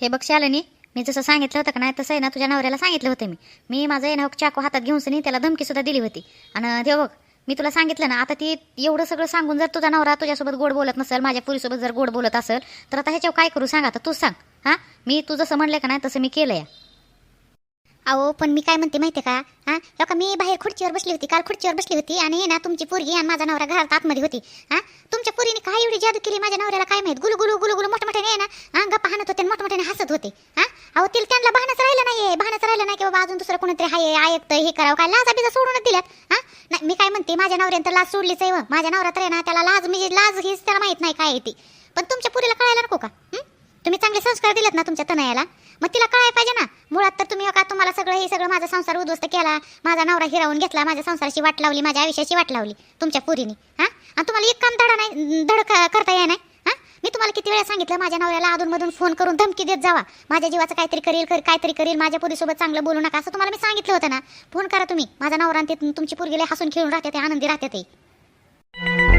हे बघ शालिनी मी जसं सांगितलं होतं का नाही तसं आहे ना तुझ्या नवऱ्याला सांगितलं होतं मी. मी माझं आहे ना चाकू हातात घेऊन सनी त्याला धमकी सुद्धा दिली होती. आणि ते बघ मी तुला सांगितलं ना आता ती एवढं सगळं सांगून जर तुझा नवरा तुझ्यासोबत गोड बोलत नसेल माझ्या पुरीसोबत जर गोड बोलत असेल तर आता ह्याच्यावर काय करू सांग आता तू सांग. हां? मी तू जसं म्हणलं का नाही तसं मी केलं आहे अहो पण मी काय म्हणते माहिती का? हा? हो का मी बाहेर खुर्चीवर बसली होती काल खुर्चीवर बसली होती आणि ना तुमची पोरगी आणि माझा नवरा घरात आतमध्ये होती. हा? तुमच्या पोरीने काय एवढी जादू केली माझ्या नवऱ्याला काय माहीत? गुलू गुलू गुलू गुलू मोठमोठ्याने ना हा गप्पा हाणत होते मोठमोठ्याने हसत होते. हा? अहो तिला त्यांना बहानाच राहिलं नाही बहानाच राहिलं नाही की बाबा अजून दुसरं कोणीतरी हाय ऐकतं हे करावं काय? लाजा बिजा सोडूनच दिल्यात. हा? नाही मी काय म्हणते माझ्या नवऱ्यानं तर लाज सोडलीच आहे हो. माझ्या नवरा तर आहे ना त्याला लाज म्हणजे लाज हीच त्याला माहीत नाही काय आहे ती. पण तुमच्या पुरीला कळायला नको का? तुम्ही चांगले संस्कार दिलेत ना तुमच्या तनयाला मग तिला कळायला पाहिजे ना. मुळात तर तुम्ही का तुम्हाला सगळं हे सगळं माझा संसार उद्ध्वस्त केला. माझा नवरा हिरावून घेतला माझ्या संसाराची वाट लावली माझ्या आयुष्याची वाट लावली तुमच्या पुरीने. हा? आणि तुम्हाला एक काम धडा नाही धड करता येणार नाही. हा? मी तुम्हाला किती वेळा सांगितलं माझ्या नवऱ्याला अधूनमधून फोन करून धमकी देत जावा. माझ्या जीवाचं काहीतरी करेल कर काहीतरी करेल माझ्या पुरीसोबत चांगलं बोलू नका असं तुम्हाला मी सांगितलं होतं ना. फोन करा तुम्ही. माझा नवरा ते तुमची पुरगीला हसून खेळून राहते ते आनंदी राहते ते.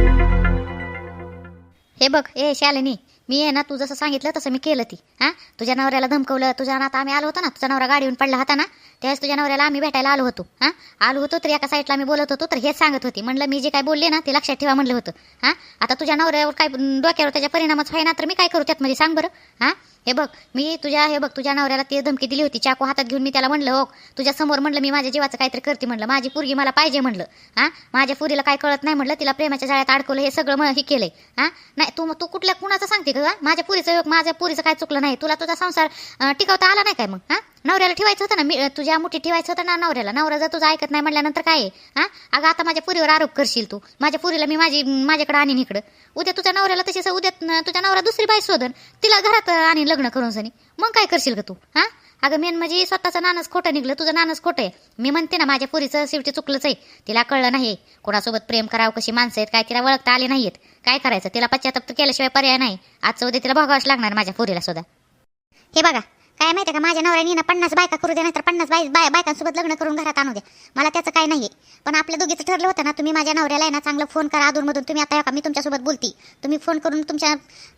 हे बघ ए शालिनी मी आहे ना तू जसं सांगितलं तसं मी केलं ती. हां? तुझ्या नवऱ्याला धमकवलं तुझ्या आता आम्ही आलो होतो ना तुझा नवरा गाडीहून पडला होता ना त्यावेळेस तुझ्या नवऱ्याला आम्ही भेटायला आलो होतो. हां? आलो होतो तर एका साईडला आम्ही बोलत होतो तर हेच सांगत होती. म्हणलं मी जे काय बोलले ना ते लक्षात ठेवा म्हणलं होतं. हां? आता तुझ्या नवऱ्यावर काय डोक्यावर त्याच्या परिणामच व्हायना ना तर मी काय करू त्यात म्हणजे सांग बरं. हां? हे बघ मी तुझ्या हे बघ तुझ्या नवऱ्याला ते धमकी दिली होती. चाकू हातात घेऊन मी त्याला म्हणलं हो तुझ्या समोर म्हणलं मी माझ्या जीवाचं काहीतरी करते म्हणलं. माझी पोरगी मला पाहिजे म्हणलं. हां? माझ्या पुरीला काय कळत नाही म्हणलं. तिला प्रेमाच्या जाळ्यात अडकवलं. हे सगळं मग हे केलंय. हां? नाही तू तू कुठल्या कुणाचं सांगते का माझ्या पुरीचं योग माझ्या पुरीचं काय चुकलं नाही. तुला तुझा संसार टिकवता आला नाही काय मग? हां? नवऱ्याला ठेवायचं होतं ना? मी तुझ्या मुठी ठेवायचं होतं ना नवऱ्याला? नवरा जर तुझं ऐकत नाही म्हटल्यानंतर काय आहे? हां? अगं आता माझ्या पुरीवर आरोप करशील तू. माझ्या पुरीला मी माझी माझ्याकडे आणीन इकडं. उद्या तुझ्या नवऱ्याला तशीच उद्या तुझ्या नवरा दुसरी बाई शोधन. तिला घरात आणि लग्न करून सनी. मग काय करशील का तू? हां? अगं मेन म्हणजे स्वतःचं नानच खोटं निघलं तुझं नानच खोटं आहे. मी म्हणते ना माझ्या पुरीचं शेवटी चुकलंच आहे. तिला कळलं नाही. कोणासोबत प्रेम करावं कशी माणसं आहेत काय तिला ओळखता आले नाहीयेत. काय करायचं? तिला पश्चाताप केल्याशिवाय पर्याय नाही. आजचं उद्या तिला भोगावंच लागणार माझ्या पुरीला सुद्धा. हे बघा काय माहिती का? माझ्या नवऱ्याने ना पन्नास बायका करू दे तर पन्नास बाय बाय बायकांसोबत लग्न करून घरात आणू द्या मला त्याचं काय नाही पण आपल्या दोघीचं ठरलं होतं ना तुम्ही माझ्या नवऱ्याला आहे ना चांगलं फोन करा अधूनमधून. तुम्ही आता हे का मी तुमच्यासोबत बोलती. तुम्ही फोन करून तुमच्या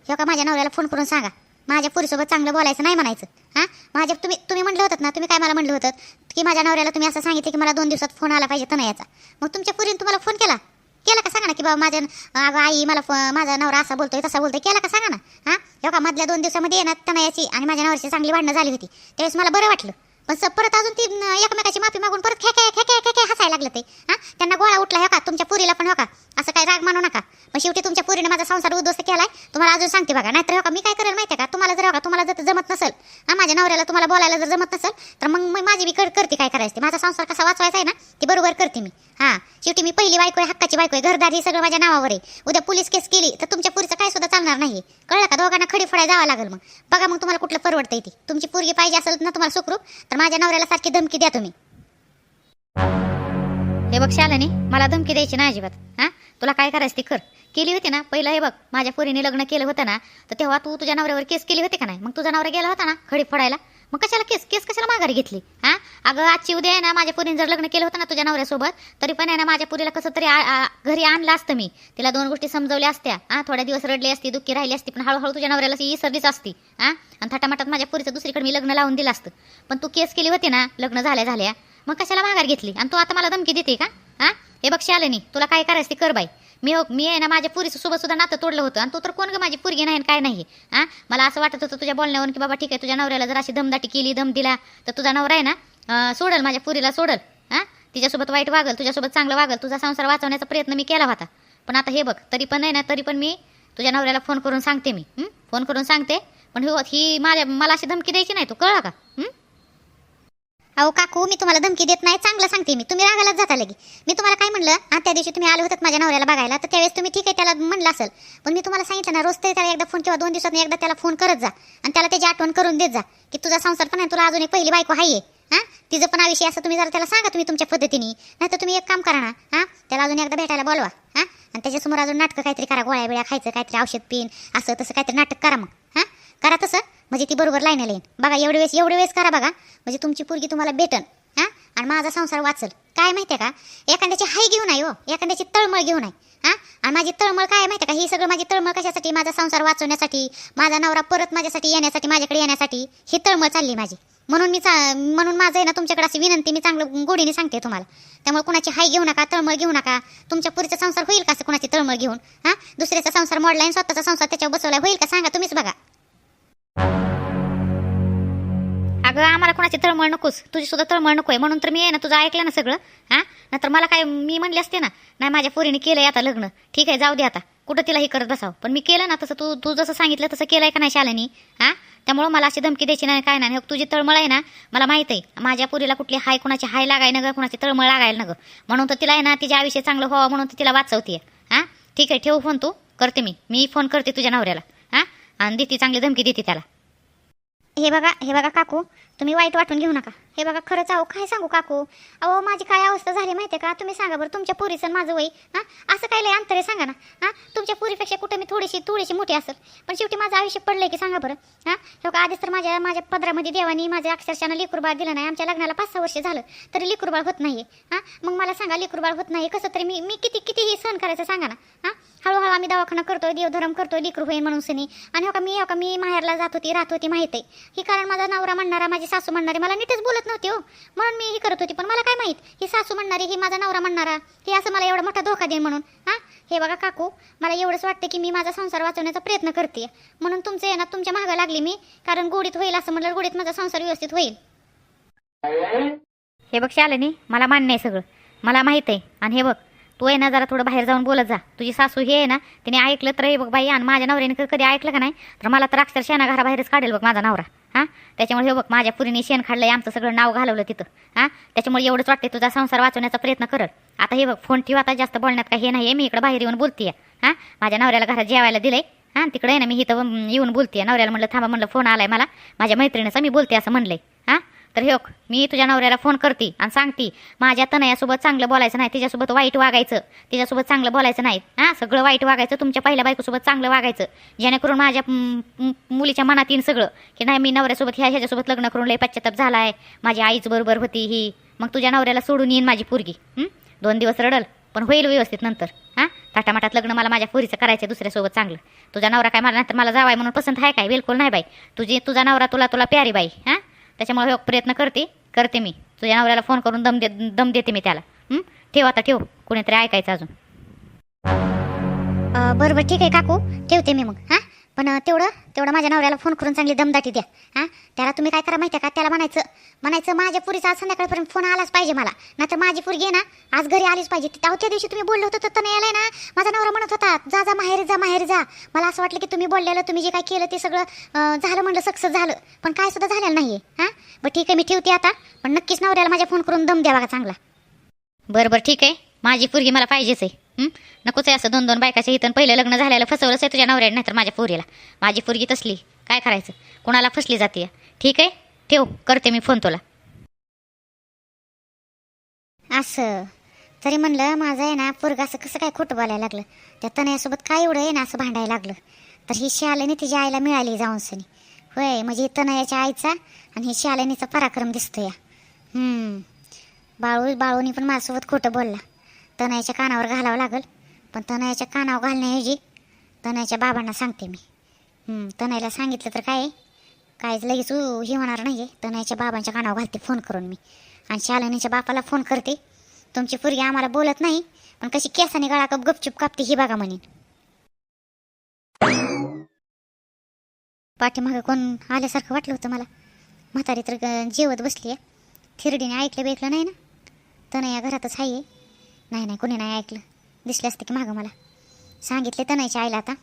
हे का माझ्या नवऱ्याला फोन करून सांगा. माझ्या पुरीसोबत चांगलं बोलायचं नाही म्हणायचं. हां? माझ्या तुम्ही तुम्ही म्हणलं होतं ना तुम्ही काय मला म्हणलं होतं? की माझ्या नवऱ्याला तुम्ही असं सांगितलं की मला दोन दिवसात फोन आला पाहिजे तनयाचा मग तुमच्या पुरीने तुम्हाला फोन केला? केला का? सांगा ना की बाबा माझ्या अगं आई मला फ- माझा नवरा असा बोलतोय तसा बोलतोय. केला का? सांगा ना. हां? हे का मधल्या दोन दिवसामध्ये येणार तनयाची आणि माझ्या नवऱ्याची चांगली भांडणं झाली होती. त्यावेळेस मला बरं वाटलं. पण सर परत अजून ती एकमेकाची माफी मागून परत खेके खेके खेके हसायला लागलं ते. हां? त्यांना गोळा उठला हो का तुमच्या पुरीला पण हो का? असं काय राग मानू नका. पण शेवटी तुमच्या पुरीने माझा संसार उद्ध्वस्त केलाय तुम्हाला अजून सांगते बघा. नाहीतर हो का मी काय करेल माहिती आहे का? तुम्हाला जर हो का तुम्हाला जर जमत नसेल हां माझ्या नवऱ्याला तुम्हाला बोलायला जर जमत नसेल तर मग मग माझी मी कर करते काय करायचं ते. माझा संसार कसा वाचवायचा आहे ना ते बरोबर करते मी. हां शेवटी मी पहिली बायको आहे हक्काची बायको आहे. घरदार हे सगळं माझ्या नावावर आहे. उद्या पोलीस केस केली तर तुमच्या पुरीचं काय सुद्धा चालणार नाही. कळलं का? दोघांना खडी फडाय जावं लागेल मग. बघा मग तुम्हाला कुठलं परवडतं ती. तुमची पोरगी पाहिजे असेल ना तुम्हाला सुखरूप तर माझ्या नवऱ्याला सारखी धमकी द्या तुम्ही. हे बघ शालनी मला धमकी द्यायची ना अजिबात. हां? तुला काय करायचं ती कर. केली होती ना पहिलं हे बघ माझ्या पोरीने लग्न केलं होतं ना तर तेव्हा तू तुझ्या नवऱ्यावर केस केली होती का नाही? मग तुझा नवरा गेला होता ना खडी फोडायला? मग कशाला केस केस कशाला माघारी घेतली? हां? अगं आजची उद्या आहे ना माझ्या पोरीने जर लग्न केलं होतं ना तुझ्या नवऱ्यासोबत तरी पण आहे ना माझ्या पुरीला कसं तरी आ- घरी आणलं असतं मी. तिला दोन गोष्टी समजवल्या असत्या. हां थोड्या दिवस रडली असती दुःखी राहिली असती पण हळूहळू तुझ्या नवऱ्याला ही सर्दीच असती. हां? आणि थाटामाटात माझ्या पुरीचं दुसरीकडे मी लग्न लावून दिलं असतं. पण तू केस केली होती ना लग्न झाल्या झाल्या मग कशाला माघार घेतली? आणि तू आता मला धमकी देते का? हां? हे बघ शालिनी तुला काय करायचं ते कर बाई. मी हो मी आहे ना माझ्या पुरीचं सोबत सुद्धा नातं तोडलं होतं आणि तू तर कोण ग माझी पुरगी नाही आणि काय नाही. हां? मला असं वाटत होतं तुझ्या बोलण्यावरून की बाबा ठीक आहे तुझ्या नवऱ्याला जर अशी धमदाटी केली धम दिला तर तुझा नवरा आहे ना सोडल माझ्या पुरीला सोडल. हां? तिच्यासोबत वाईट वागल तुझ्यासोबत चांगलं वागल तुझा संसार वाचवण्याचा प्रयत्न मी केला होता. पण आता हे बघ तरी पण नाही ना तरी पण मी तुझ्या नवऱ्याला फोन करून सांगते मी. फोन करून सांगते. पण हो ही माझ्या मला अशी धमकी द्यायची नाही तू कळला का? हं? अहो काकू मी तुम्हाला धमकी देत नाही चांगलं सांगते मी. तुम्ही रागालाच जाता लगे. मी तुम्हाला काय म्हणलं हा त्या दिवशी तुम्ही आले होतात माझ्या नवऱ्याला बघायला तर त्यावेळेस तुम्ही ठीक आहे त्याला म्हणलं असेल. पण मी तुम्हाला सांगितलं ना रोज तरी त्याला एकदा फोन किंवा दोन दिवसात एकदा त्याला फोन करत जा. आणि त्याला त्याची आठवण करून देत जा की तुझा संसार पण आहे तुला अजून एक पहिली बायको आहे हां? तिचं पण आयुष्य असं तुम्ही जरा त्याला सांगा तुम्ही तुमच्या पद्धतीने. नाही तर तुम्ही एक काम करा ना हां त्याला अजून एकदा भेटायला बोलवा हां? आणि त्याच्यासमोर अजून नाटकं काहीतरी करा गोळ्या बिळ्या खायचं काहीतरी औषध पिन असं तसं काहीतरी नाटक करा मग हां? करा तसं. म्हणजे ती बरोबर लाईन येईल बघा एवढे वेळेस एवढे वेळेस करा बघा. म्हणजे तुमची पोरगी तुम्हाला भेटन हा? आणि माझा संसार वाचल. काय माहितीये का? एखाद्याची हाय घेऊन आहे हो. एखाद्याची तळमळ घेऊन आहे हा? आणि माझी तळमळ काय आहे माहितीये का? ही सगळं माझी तळमळ कशासाठी? माझा संसार वाचवण्यासाठी माझा नवरा परत माझ्यासाठी येण्यासाठी माझ्याकडे येण्यासाठी ही तळमळ चालली माझी. म्हणून मी चा- म्हणून माझं आहे ना तुमच्याकडे अशी विनंती मी चांगलं गोडीने सांगते तुम्हाला. त्यामुळे कुणाची हाय घेऊ नका तळमळ घेऊ नका. तुमच्या पुरीचा संसार होईल का असं कुणाची तळमळ घेऊन हा? दुसऱ्याचा संसार मोडला आणि स्वतःचा संसार त्याच्यावर बसवला होईल का? सांगा तुम्हीच बघा. अगं आम्हाला कोणाची तळमळ नकोस. तुझी सुद्धा तळमळ नको आहे म्हणून तर मी आहे ना तुझं ऐकलं ना सगळं हां? नंतर मला काय मी म्हणले असते ना नाही माझ्या पोरीने केलंय आता लग्न. ठीक आहे जाऊ दे आता. कुठं तिला हे करत बसावं. पण मी केलं ना तसं तू तू जसं सांगितलं तसं केलंय का नाही शालेनी? हां? त्यामुळं मला अशी धमकी द्यायची नाही काय नाही. तुझी तळमळ आहे ना मला माहीत आहे. माझ्या पोरीला कुठली हाय कुणाची हाय लागाय न गं कुणाची तळमळ लागायला न गं म्हणून तर तिला आहे ना तिच्या आयुष्य चांगलं व्हावं म्हणून तर तिला वाचवते हां? ठीक आहे ठेव फोन तू. करते मी. मी फोन करते तुझ्या नवऱ्याला. हां? आणि देते चांगली धमकी देते त्याला. हे बघा हे बघा काकू तुम्ही वाईट वाटून घेऊ नका. हे बघा खरंच अहो काय सांगू काकू? अहो माझी काय अवस्था झाली माहिती आहे का? तुम्ही सांगा बरं तुमच्या पुरीचं माझं वय हां? असं काय लय अंतर आहे सांगा ना हां? तुमच्या पुरीपेक्षा कुठं मी थोडीशी थोडीशी मोठी असेल? पण शेवटी माझं आयुष्य पडलंय की सांगा बरं हां? हे बघा आधीच तर माझ्या माझ्या पदरामध्ये देवानी माझ्या अक्षरशानं लिकुरबाळ दिलं नाही. आमच्या लग्नाला पाच सहा वर्ष झालं तरी लिकुरबाळ होत नाही हां? मग मला सांगा लिकुरबाळ होत नाही कसं तरी मी मी किती कितीही सहन करायचं सांगा ना हां? हळूहळू आम्ही दवाखाना करतोय देवधर्म करतोय लिकरू होईल म्हणून सनी. आणि हो का मी हो का मी माहेरला जात होती राहत होती माहीत आहे. ही कारण माझा नवरा म्हणणारा माझी सासू म्हणणारी मला नीटच बोलत नव्हती हो. म्हणून मी हे करत होती. पण मला काय माहीत? ही सासू म्हणणारी ही माझा नवरा म्हणणारा हे असं मला एवढा मोठा धोका देईन म्हणून. हां? हे बघा काकू मला एवढंच वाटतं की मी माझा संसार वाचवण्याचा प्रयत्न करते म्हणून तुमचं आहे ना तुमच्या मागं लागली मी. कारण गोडीत होईल असं म्हणलं गोडीत माझा संसार व्यवस्थित होईल. हे बघ शालिनी मला मान्य आहे सगळं. मला माहीत आहे. आणि हे बघ तू आहे ना जरा थोडं बाहेर जाऊन बोलत जा. तुझी सासू हे आहे ना तिने ऐकलं तर हे बघ बाई आणि माझ्या नवऱ्याने क- कधी ऐकलं का नाही? तर मला तर अक्षरशः घराबाहेरच काढेल बघ माझा नवरा. हां? त्याच्यामुळे हे बघ माझ्या पुरीने शेण खाल्लंय आमचं सगळं नाव घालवलं तिथं. हां? त्याच्यामुळे एवढंच वाटते तुझा संसार वाचवण्याचा प्रयत्न करल. आता हे बघ फोन ठेव आता जास्त बोलण्यात काही हे नाही मी इकडं बाहेर येऊन बोलते हां? माझ्या नवऱ्याला घरात जेवायला दिलंय. हां? तिकडे आहे ना मी इथं येऊन बोलते नवऱ्याला म्हटलं थांबा म्हणलं फोन आलाय मला. माझ्या मैत्रिणीचा मी बोलते असं म्हणलंय. हां? तर हे मी तुझ्या नवऱ्याला फोन करते आणि सांगते माझ्या तनयासोबत चांगलं बोलायचं नाही तिच्यासोबत वाईट वागायचं तिच्यासोबत चांगलं बोलायचं नाही हां? सगळं वाईट वागायचं तुमच्या पहिल्या बायकोसोबत चांगलं वागायचं जेणेकरून माझ्या मुलीच्या मनात येईन सगळं की नाही मी नवऱ्यासोबत ह्या ह्याच्यासोबत लग्न करून लय पश्चाताप आहे माझी आईच बरोबर होती ही मग तुझ्या नवऱ्याला सोडून येईन माझी पोरगी दोन दिवस रडल पण होईल व्यवस्थित नंतर हां? थाटामाटात लग्न मला माझ्या पोरीचं करायचं दुसऱ्यासोबत चांगलं तुझा नवरा काय मला नंतर मला जावाय म्हणून पसंत आहे काय? बिलकुल नाही बाई तुझी तुझा नवरा तुला तुला प्यारी बाई हां? त्याच्यामुळे हे प्रयत्न करते करते मी. तुझ्या नवऱ्याला फोन करून दम दे दम देते मी त्याला. ठेव आता ठेव. कुणीतरी ऐकायचं अजून. बरोबर बरं बरं ठीक आहे काकू. ठेवते मी मग. हां? पण तेवढं तेवढं माझ्या नवऱ्याला फोन करून चांगली दमदाटी द्या. हां त्याला तुम्ही काय करा माहिती आहे का? त्याला म्हणायचं म्हणायचं माझ्या पुरीचा आज संध्याकाळपर्यंत फोन आलाच पाहिजे मला. नाहीतर माझी पुरगी आहे ना आज घरी आलीच पाहिजे. त्या त्या दिवशी तुम्ही बोललो होतं तर नाही आलाय ना. माझा नवरा म्हणत होता जा जा माहेरी जा माहेरी जा. मला असं वाटलं की तुम्ही बोललेलं तुम्ही जे काय केलं ते सगळं झालं म्हणलं सक्सेस झालं. पण काय सुद्धा झालेलं आहे हां बरं ठीक आहे मी ठेवते आता. पण नक्कीच नवऱ्याला माझ्या फोन करून दम द्यावा का चांगला. बरं बरं ठीक आहे. माझी पोरगी मला पाहिजेच आहे. नकोच आहे असं दोन दोन बायकाच्या इथं पहिलं लग्न झालेलं फसवलंच आहे तुझ्या नवऱ्याने नाहीतर माझ्या पोरीला. माझी पोरगी तसली. काय करायचं? कोणाला फसली जाते? ठीक आहे? ठेव. करते मी फोन तुला. असं. तरी म्हणलं माझं आहे ना पोरगं असं कसं काय खोटं बोलायला लागलं? त्या तनयासोबत काय एवढं आहे ना असं भांडायला लागलं? तर ही शालिनी तिच्या आईला मिळाली जाऊन सनी होय म्हणजे तनयाच्या आईचा आणि ही शालिनीचा पराक्रम दिसतो या बाळू बाळूनी पण माझ्यासोबत खोटं बोलला. तनयाच्या कानावर घालावं लागल. पण तनयाच्या कानावर घालण्याऐवजी तनयाच्या बाबांना सांगते मी. तनयाला सांगितलं तर काय काहीच लगेच उ- हे होणार नाही आहे तनयाच्या बाबांच्या कानावर घालते फोन करून मी. आणि शालिनीच्या बापाला फोन करते. तुमची पोरगी आम्हाला बोलत नाही पण कशी केसाने गळा कप गपचूप कापते ही बघा म्हणेन. पाठीमागं कोण आल्यासारखं वाटलं होतं मला. म्हातारी तर जेवत बसली आहे थिरडीने ऐकलं बेकलं नाही ना? तनया घरातच आहे नाही नाही कोणी नाही ऐकलं. दिसले असते की मागं मला. सांगितले तनयच्या आईला आता.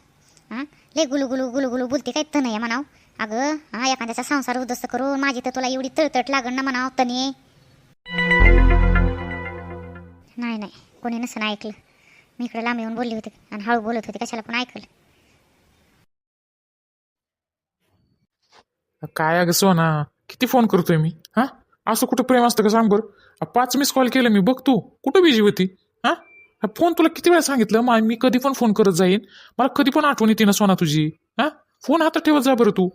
हां? लय गुलू गुलू गुलू गुलू बोलते काय तनय म्हणाव. अगं हा एखाद्याचा संसार उद्ध्वस्त करून माझी तर तुला एवढी तळतट लागण ना म्हणाव तने नाही नाही कोणी नसं ऐकलं. मी इकडे लांब येऊन बोलली होती आणि हळू बोलत होते कशाला पण ऐकलं. काय अगं सोना किती फोन करतोय मी? हा? असं कुठं प्रेम असतं का सांग बरं? पाच मिस कॉल केलं मी बघ तू कुठं बिझी होती? फोन तुला किती वेळा सांगितलं? मा मी कधी पण फोन करत जाईन. मला कधी पण आठवण येते ना सोना तुझी. हा? फोन हातात ठेवत जा बरं तू.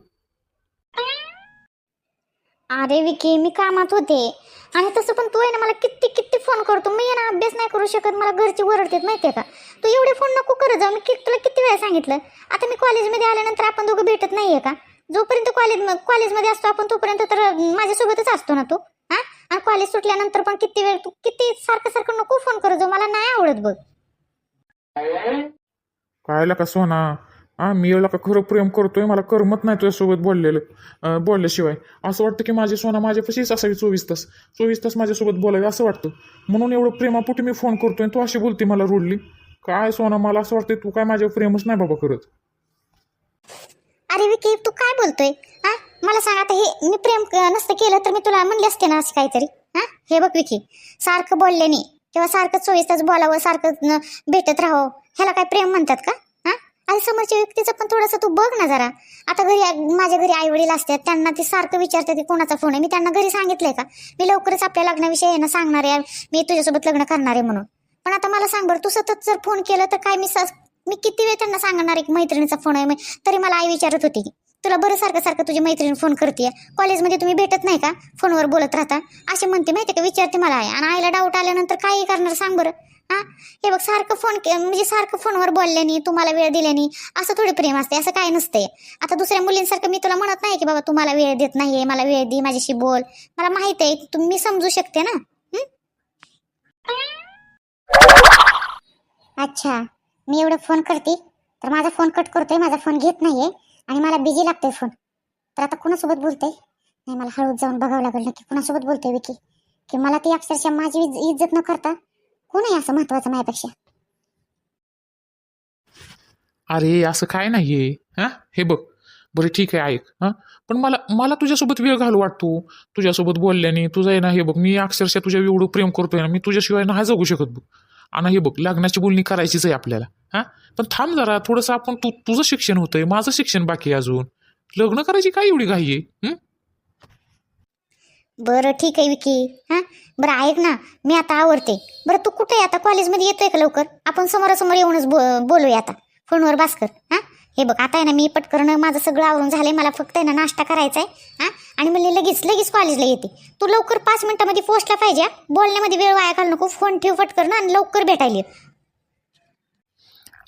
अरे विकी मी कामात होते. आणि तसं पण तू आहे ना मला किती किती फोन करतो. मी आहे ना अभ्यास नाही करू शकत. मला घरची ओरडतात माहितीये का? तू एवढे फोन नको करत जाऊ मी कि- तुला किती वेळा सांगितलं? आता मी कॉलेजमध्ये आल्यानंतर आपण दोघं भेटत नाहीये का? जोपर्यंत कॉलेज कॉलेजमध्ये असतो आपण तोपर्यंत तर माझ्यासोबतच असतो ना तू. कॉलेज सुटल्यानंतर पण किती वेळ तू किती सारखं सारखं नको फोन करत जाऊ मला नाही आवडत बघ. कायला का सोना? हा मी याला का खरं प्रेम करतोय? मला करमत नाही तुझ्यासोबत बोललेलं. बोलल्याशिवाय. असं वाटतं की माझी सोना माझ्यापाशीच असावी चोवीस तास. चोवीस तास माझ्यासोबत बोलावी असं वाटतं. म्हणून एवढं प्रेमापोटी मी फोन करतोय तू अशी बोलते मला रुडली काय सोना मला असं वाटतं तू काय माझ्यावर प्रेमच नाही बाबा करत. अरे विकी तू काय बोलतोय? हा? मला सांग आता हे मी प्रेम क- नसतं केलं तर मी तुला म्हणले असते ना असं काहीतरी. हा? हे बघ विकी सारखं बोलल्याने किंवा सारखं चोवीस तास बोलावं सारखं भेटत राहावं. ह्याला काय प्रेम म्हणतात का? हां? आणि समोरच्या व्यक्तीचं पण थोडंसं तू बघ ना जरा. आता घरी माझ्या घरी आई वडील असतात त्यांना ते सारखं विचारतात की कोणाचा फोन आहे. मी त्यांना घरी सांगितलंय का? मी लवकरच आपल्या लग्नाविषयी आहे ना सांगणार आहे. मी तुझ्यासोबत लग्न करणार आहे म्हणून. पण आता मला सांग बरं तू सतत जर फोन केलं तर काय मी स- मी किती वेळ त्यांना सांगणार एक मैत्रिणीचा फोन आहे तरी मला आई विचारत होती की. तुला बरं सारखं सारखं तुझी मैत्रीण फोन करते कॉलेजमध्ये तुम्ही भेटत नाही का? फोनवर बोलत राहता. असे म्हणते माहिती का? विचारते मला आहे आणि आईला डाऊट आल्यानंतर काही करणार सांग बरं. हा? हे बघ सारखं फोन के- म्हणजे सारखं फोनवर बोलल्याने तुम्हाला वेळ दिल्याने असं थोडी प्रेम असते असं काय नसते आता दुसऱ्या मुलींसारखं मी तुला म्हणत नाही की बाबा तुम्हाला वेळ देत नाहीये. मला वेळ दे माझ्याशी बोल. मला माहीत आहे. तुम्ही समजू शकते ना? अच्छा. मी एवढं फोन करते. तर माझा फोन कट करतोय. माझा फोन घेत नाहीये. आणि मला बिझी लागतोय फोन तर आता कुणासोबत बोलतोय? नाही मला हळूच जाऊन बघावं लागेल नक्की कुणासोबत बोलतोय विकी. की मला ती अक्षरशः माझी इज्जत न करता कोण आहे असं महत्वाचं माझ्यापेक्षा? अरे असं काय नाहीये हा? हे बघ. बरं ठीक आहे ऐक हा? पण मला मला तुझ्यासोबत वेळ घालू वाटतो. तुझ्यासोबत बोलल्याने तुझं आहे ना हे बघ मी अक्षरशः तुझ्या एवढं प्रेम करतोय ना मी तुझ्याशिवाय नाही जगू शकत बघ. आणि हे बघ लग्नाची बोलणी करायचीच आहे आपल्याला. हां? पण थांब जरा थोडंसं आपण तू तुझं शिक्षण होतंय माझं शिक्षण बाकी आहे अजून. लग्न करायची काय एवढी घाई आहे? हं? बरं ठीक आहे विकी. हां? बरं ऐक ना मी आता आवडते बरं तू कुठे आहे आता? कॉलेजमध्ये येतोय का लवकर? आपण समोरासमोर येऊनच बो बोलूया आता. फोनवर भास्कर हां? हे बघ आता आहे ना मी पटकन माझं सगळं आवरून झालंय मला फक्त आहे ना नाश्ता करायचा आहे हां? आणि मला लगेच लगेच कॉलेजला येते. तू लवकर पाच मिनटामध्ये पोस्टला पाहिजे बोलण्यामध्ये वेळ वाया घालू नको फोन ठेव पटकन आणि लवकर भेटायला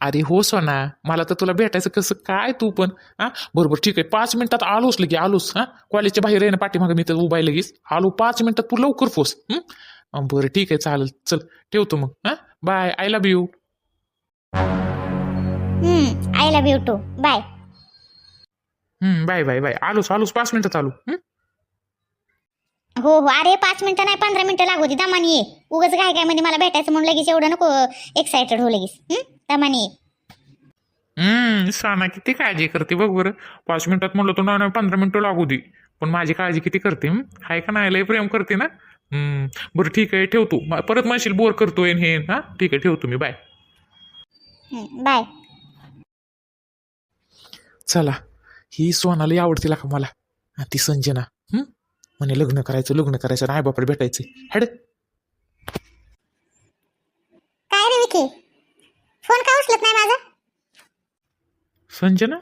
अरे हो सोना मला तर तुला भेटायचं कसं काय तू पण हां? बरोबर ठीक आहे पाच मिनिटात आलोच लगे आलोच हां? कॉलेजच्या बाहेर आहे ना पाठीमागं मी तर उभा लगेच. आलो पाच मिनिटात तू लवकर पोस बरं ठीक आहे चालेल चल ठेवतो मग हां? Bye I love you hmm you too bye hmm bye bye bye आलोच आलोच. पाच मिनिटात आलो. हं? हो हो. अरे पाच मिनिटं नाही पंधरा मिनिटं लागू दे. दमानी ये. उगाच काय काय मध्ये मला भेटायचं म्हणून लगेच एवढं नको एक्साइटेड हो लगेच. हं? दमानी ये. हम्म साना किती काळजी करते बघ बरं. पाच मिनिटात म्हणलं तर नाही नाही, पंधरा मिनिटं लागू दे. पण माझी काळजी किती करते हं? हाय का नाही लय प्रेम करते ना? हम्म बरं ठीक आहे ठेवतो. म- परत म्हणशील बोर करतोय आणि हे हा? ठीक आहे ठेवतो मी. बाय हं, बाय चला ही सोनाली आवडते का मला. आणि ती संजना? म्हणे लग्न करायचं लग्न करायचं नाही बापरे भेटायचं हॅड काय रे फोन का उचलत नाही माझा? संजना?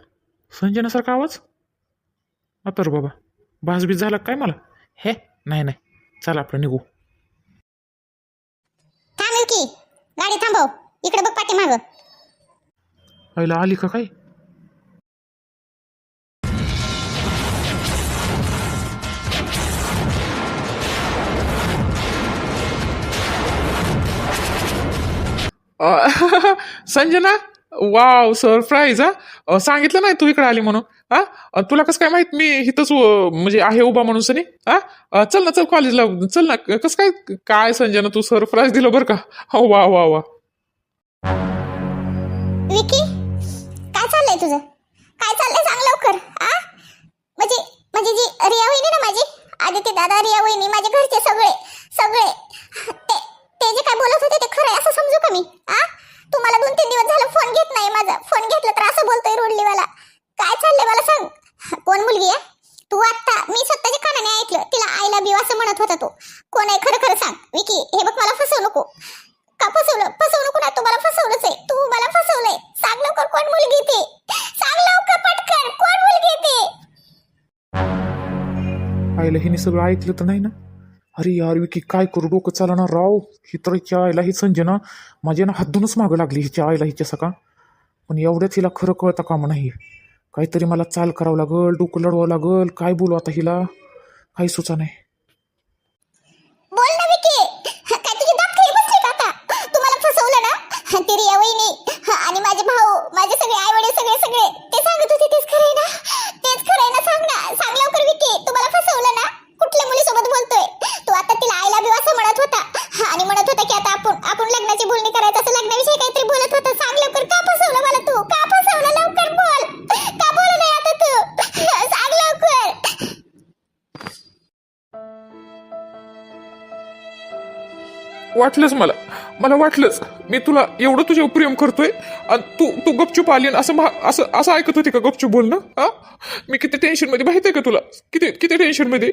संजनासारखा आवाज? आता रे बाबा भासबीज झाला काय मला? हे नाही नाही. चला आपलं निघू. थांब विकी गाडी थांबव. इकडे बघ पाठीमागं. आईला आली का काय? संजना? वाव सरप्राईज हा? सांगितलं नाही तू इकडे आली म्हणून हा? तुला कसं काय माहीत? मी इथंच म्हणजे आहे उभा म्हणून सनी हा? चल ना चल कॉलेजला चल ना. कसं काय काय संजना तू सरप्राईज दिलं बरं का? हो वा वा वा. विकी काय चाललंय तुझं? काय चाललंय सांग लवकर आ म्हणजे म्हणजे जी रिया वहिनी ना माझी आदित्य दादा रिया वहिनी माझे घरचे सगळे सगळे ते ते जे काय बोलत होते ते खरं आहे असं समजू का मी? आ? तू मला दोन तीन दिवस झालं फोन घेत नाही माझा. फोन घेतला तर असं बोलतोय रोडलीवाला. काय चाललंय मला सांग? कोण मुलगी आहे? तू आत्ता मी स्वतःच्या कानाने ऐकलं. तिला आईला बी असं म्हणत होता तो. कोण आहे? खरं खरं सांग. विकी हे बघ मला फसवू नको. का फसवलं? फसवू नको ना तू मला फसवलंच आहे. तू मला फसवलंय. सांग लवकर कोण मुलगी ते. सांग लवकर पटकन कोण मुलगी ते? आईला हिने सगळं ऐकलं तर नाही ना? अरे यार विकी काय करू? डोकं चालणार राव. ही तर हिच्या आईला ही संजना माझ्या ना हातूनच मागं लागली हिच्या आईला हिच्या सका पण एवढ्याच हिला खरं कळता कामा नाही काहीतरी मला चाल करावं लागल डोकं लढवावं लागल. काय बोलू आता हिला? काही सुचा नाही. बोल ना विकी. काय तुझी दात खाली बसली का आता? तुम्हाला फसवलं ना? ती रिया वहिनी. आणि माझे भाऊ माझे सगळे आई वडील सगळे सगळे. ते सांगत होते तेच खरंय ना? तेच खरंय ना सांग ना. सांग लवकर विकी. तुम्हाला फसवलं ना? कुठल्या मुलीसोबत बोलतोय? तू आता तिला आईला बी असं म्हणत होता. आणि म्हणत होता की आता आपण आपण लग्नाची बोलणी करायचं असं लग्नाविषयी काहीतरी बोलत होता. सांग लवकर का फसवलं मला तू? का फसवलं? लवकर बोल. का बोलू नाही आता तू? सांग लवकर. वाटलंच मला. मला वाटलंच मी तुला एवढं तुझ्यावर प्रेम करतोय आणि तू तू गपचूप आली असं महा असं असं ऐकत होती का गपचूप बोलणं? हा? मी किती टेन्शनमध्ये माहिती आहे का तुला? किती किती टेन्शनमध्ये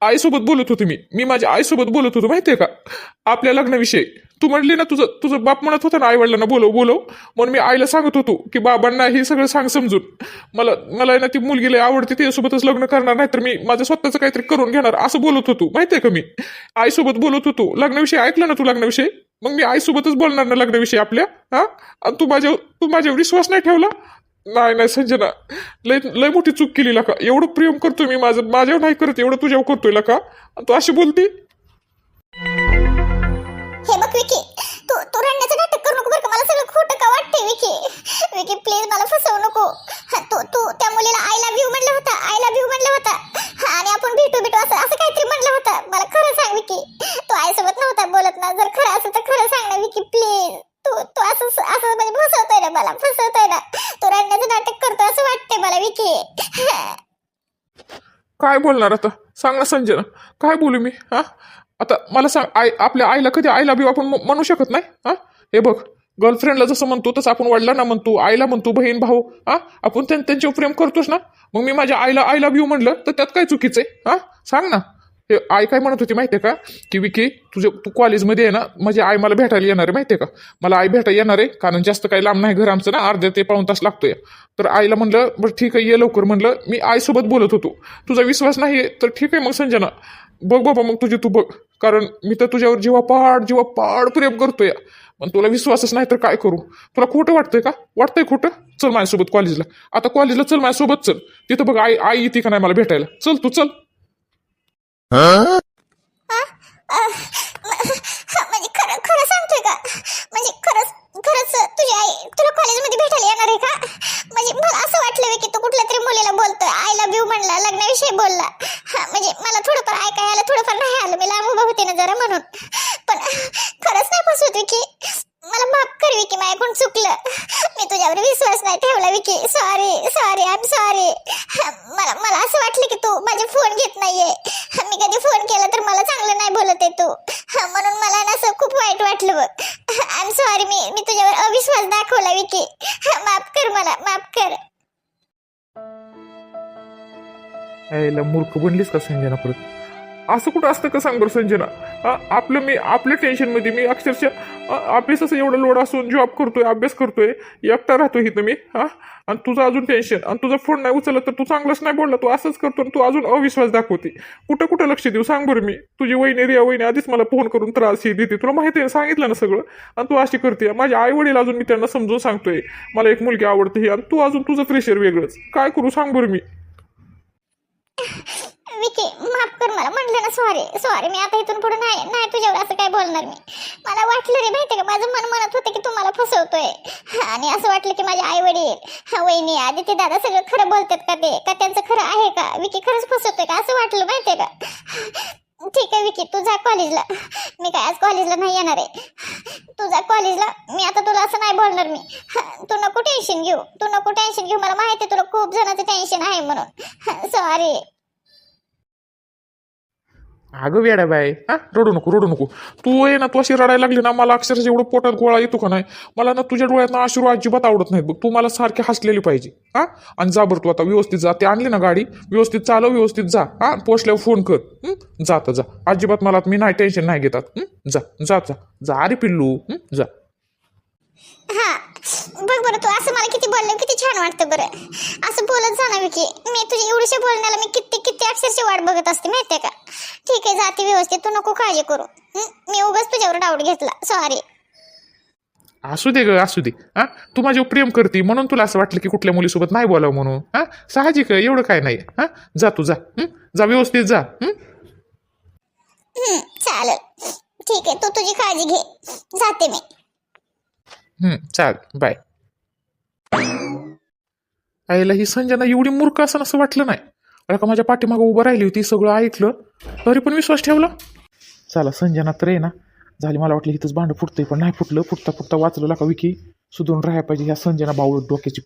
आईसोबत बोलत होते मी. मी माझ्या आईसोबत बोलत होतो माहिती आहे का? आपल्या लग्नाविषयी. तू म्हणली ना तुझं तुझं बाप म्हणत होता ना आई वडिलांना बोलव बोलव. म्हणून मी आईला सांगत होतो की बाबांना हे सगळं सांग समजून. मला मला ना ती मुलगीला आवडते तिच्यासोबतच लग्न करणार नाही तर मी माझं स्वतःचं काहीतरी करून घेणार. असं बोलत होतो माहिती आहे का मी? आईसोबत बोलत होतो. लग्नाविषयी ऐकलं ना तू लग्नाविषयी? मग मी आईसोबतच बोलणार ना लग्नाविषयी आपल्या हा? आणि तू माझ्या तू माझ्यावर विश्वास नाही ठेवला? नाही नाही संजना लय लय मोठी चूक केली लका. एवढं प्रेम करतोय मी माझं माझ्यावर नाही करत एवढं तुझ्यावर करतोय का आणि तू अशी बोलती? वाटते विकी विकी प्लीज मला फसवू नको. तू तू त्या मुलीला आय लव्ह यू म्हणलं होता आय लव्ह यू म्हणलं होता. हा, आणि आपण भेटू भेटू असं असं काहीतरी म्हणलं होतं. मला खरं सांग विकी तू आईसोबत नव्हता बोलत ना जर खरं असेल तर खरं सांग ना विकी प्लीज तू तू असं असं म्हणजे फसवतोय ना मला फसवतोय ना. तू रडण्याचं नाटक करतोय असं वाटतंय मला विकी. काय बोलणार आता? सांग ना संजना काय बोलू मी हा? आता मला सांग आई आपल्या आईला कधी आईला बी आपण म्हणू शकत नाही हा? हे बघ. गर्लफ्रेंडला जसं म्हणतो तसं आपण वडिलांना म्हणतो आईला म्हणतो बहीण भाऊ हा? आपण त्यांच्यावर प्रेम करतोच ना? मग मी माझ्या आईला आय लव्ह यू म्हणलं तर त्यात काय चुकीचं आहे? हा? सांग ना. हे आई काय म्हणत होती माहितीये का? की विकी तुझे तू कॉलेजमध्ये आहे ना माझी आई मला भेटायला येणार आहे माहितीये का? मला आई भेटायला येणार आहे कारण जास्त काही लांब नाही घर आमचं ना अर्ध्या ते पाऊन तास लागतोय. तर आईला म्हणलं बरं ठीक आहे ये लवकर म्हणलं. मी आईसोबत बोलत होतो. तुझा विश्वास नाही तर ठीक आहे मग संजना. बघ बाबा मग तुझी तू बघ. कारण मी तर तुझ्यावर जीवा पाड जीवा पाड प्रेम करतोय. पण तुला विश्वासच नाही तर काय करू? तुला खोटं वाटतंय का? वाटतंय खोटं? चल माझ्यासोबत कॉलेजला. आता कॉलेजला चल माझ्यासोबत चल. तिथं बघ आई आई येते का नाही मला भेटायला? चल तू चल म्हणजे खरं खरं सांगतोय का म्हणजे खरंच खरंच तुझी आई तुला कॉलेजमध्ये भेटायला येणार आहे का? म्हणजे मला असं वाटलं की तू कुठल्या तरी मुलीला बोलतोय. आय लव्ह यू म्हणला लग्नाविषयी बोलला. हा, म्हणजे मला थोडंफार ऐकायला थोडंफार नाही आलं. मी लांब उभा होते ना जरा म्हणून. पण खरंच नाही फसवत विकी मला माफ कर विकी. माझ्याकडून चुकलं. मी तुझ्यावर विश्वास नाही ठेवला Vicky. Sorry sorry I am sorry मला मला असं वाटलं की तू माझे फोन घेत नाहीये. मी कधी फोन केला तर मला चांगलं नाही बोलत आहे तू. हा, म्हणून मला ना असं खूप वाईट वाटलं बघ. आय एम सॉरी मी मी तुझ्यावर अविश्वास दाखवला विकी. हा, माफ कर मला माफ कर. मूर्ख बनलीस का संजना परत? असं कुठं असतं का सांग बरं संजना? आपलं मी आपल्या टेन्शनमध्ये मी अक्षरशः अ, अभ्यासाचं एवढं लोड असून जॉब करतोय अभ्यास करतोय एकटा राहतो इथं मी हा? आणि तुझं अजून टेन्शन आणि तुझा फोन नाही उचलला तर तू चांगलंच नाही बोलला तू असंच करतो आणि तू अजून अविश्वास दाखवते. कुठं कुठं लक्ष देऊ सांग बरं मी? तुझी वहिनी रिया वहिनी आधीच मला फोन करून त्रास ही देते. तुला माहिती आहे सांगितलं ना सगळं? आणि तू अशी करते. माझे आई वडील अजून मी त्यांना समजून सांगतोय. मला एक मुलगी आवडते ही आणि तू अजून तुझं प्रेशर वेगळंच. काय करू सांग बरं मी? विकी माफ कर मला म्हटलं ना सॉरी सॉरी मी आता इथून पुढे नाही नाही तुझ्यावर असं काय बोलणार मी. मला वाटलं रे माहिती का माझं मन म्हणत होतं की तुम्हाला फसवतोय. आणि असं वाटलं की माझे आई वडील वहिनी आदित्य दादा सगळं खरं बोलतात का ते? का त्यांचं खरं आहे का? विकी खरंच फसवतोय का? असं वाटलं माहितीये का? ठीक आहे विकी तू जा कॉलेजला मी काय आज कॉलेजला नाही येणार आहे. तू जा कॉलेजला मी आता तुला असं नाही बोलणार मी. तू नको टेन्शन घेऊ. तू नको टेन्शन घेऊ. मला माहिती आहे तुला खूप जणांचं टेन्शन आहे म्हणून. सॉरी अगं वेड्या बाय हा? रडू नको रडू नको. तू आहे ना तू अशी रडायला लागली ना मला अक्षरशः एवढं पोटात गोळा येतो का नाही? मला ना तुझ्या डोळ्यात ना आशीर्वाद अजिबात आवडत नाही बघ. तू मला सारखी हसलेली पाहिजे हा? आणि जा बरं तू आता व्यवस्थित जा. ते आणली ना गाडी व्यवस्थित चालव व्यवस्थित जा हा? पोचल्यावर फोन कर हं? जा जा. अजिबात मला मी नाही टेन्शन नाही घेतात जा जा जा. जा अरे पिल्लू जा. हा. बघ बरं तू असं मला किती बोललं किती छान वाटतं बरं. असं बोलत जा ना विकी. मी तुझ्या एवढ्याशा बोलण्याला मी किती किती अक्षरशः वाट बघत असते माहितीये का? ठीक आहे जाते व्यवस्थित. तू नको काळजी करू? मी उगाच तुझ्यावर डाऊट घेतला. सॉरी असू दे ग असू दे. हा? तू माझ्यावर प्रेम करते म्हणून तुला असं वाटलं की कुठल्या मुलीसोबत नाही बोलावं म्हणून. हा? साहजिक एवढं काय नाही. हा? जा तू जा? जा व्यवस्थित जा? चालेल. ठीक आहे तू तुझी काळजी घे. जाते मी. चालेल चाल बाय आईला ही संजना एवढी मूर्ख असं असं वाटलं नाही. अरे का माझ्या पाठीमागं उभं राहिली होती सगळं ऐकलं तरी पण विश्वास ठेवला. चला संजना तर आहे ना. झाली मला वाटलं इथंच भांडं फुटतंय पण नाही फुटलं. फुटता फुटता वाचलं का विकी. सुधरून राहायला पाहिजे ह्या संजना बावळ डोक्याची